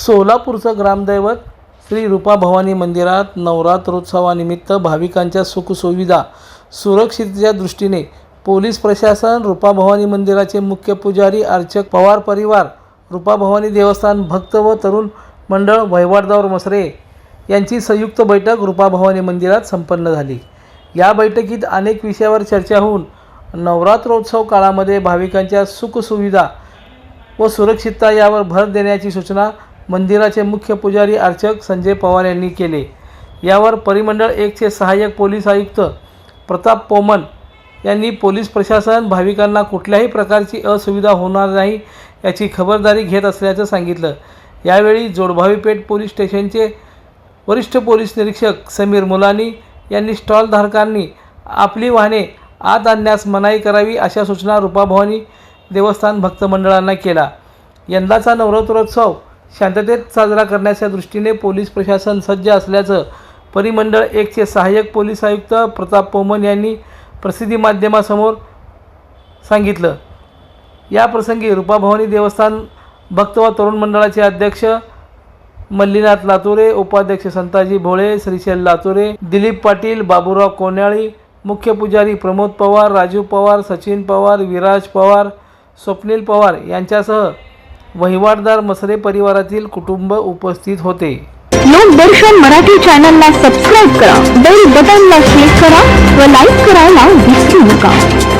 सोलापूरचं ग्रामदैवत श्री रूपा भवानी मंदिरात नवरात्रोत्सवानिमित्त भाविकांच्या सुखसुविधा सुरक्षिततेच्या दृष्टीने पोलीस प्रशासन रूपा भवानी मंदिराचे मुख्य पुजारी अर्चक पवार परिवार रूपा भवानी देवस्थान भक्त व तरुण मंडळ वहिवाटदार मसरे. यांची संयुक्त बैठक रूपाभवानी मंदिरात संपन्न झाली. या बैठकीत अनेक विषयावर चर्चा होऊन नवरात्रोत्सव काळामध्ये भाविकांच्या सुखसुविधा व सुरक्षितता यावर भर देण्याची सूचना मंदिराचे मुख्य पुजारी अर्चक संजय पवार यांनी केले. यावर परिमंडळ एकचे सहाय्यक पोलीस आयुक्त प्रताप पोमन यांनी पोलीस प्रशासन भाविकांना कुठल्याही प्रकारची असुविधा होणार नाही याची खबरदारी घेत असल्याचं सांगितलं. यावेळी जोडभावी पेठ पोलीस स्टेशनचे वरिष्ठ पोलीस निरीक्षक समीर मुलानी यांनी स्टॉलधारकांनी आपली वाहने आत आणण्यास मनाई करावी अशा सूचना रूपाभवानी देवस्थान भक्त मंडळांना केला. यंदाचा नवरात्रोत्सव शांततेत साजरा करण्याच्या दृष्टीने पोलीस प्रशासन सज्ज असल्याचं परिमंडळ एकचे सहाय्यक पोलीस आयुक्त प्रताप पोमन यांनी प्रसिद्धी माध्यमासमोर सांगितलं. या प्रसंगी रूपाभवानी देवस्थान भक्त व तरुण मंडळाचे अध्यक्ष मल्लीनाथ लातुरे उपाध्यक्ष संताजी भोळे श्रीशैल लातुरे दिलीप पाटील बाबूराव कोन्याळी मुख्य पुजारी प्रमोद पवार राजू पवार सचिन पवार विराज पवार स्वप्नील पवार यांच्यासह वहिवाटदार मसरे परिवारातील कुटुंब उपस्थित होते. लोकदर्शन मराठी चॅनलला सबस्क्राईब करा बेल बटनला क्लिक करा व लाईक करायला विसरू नका.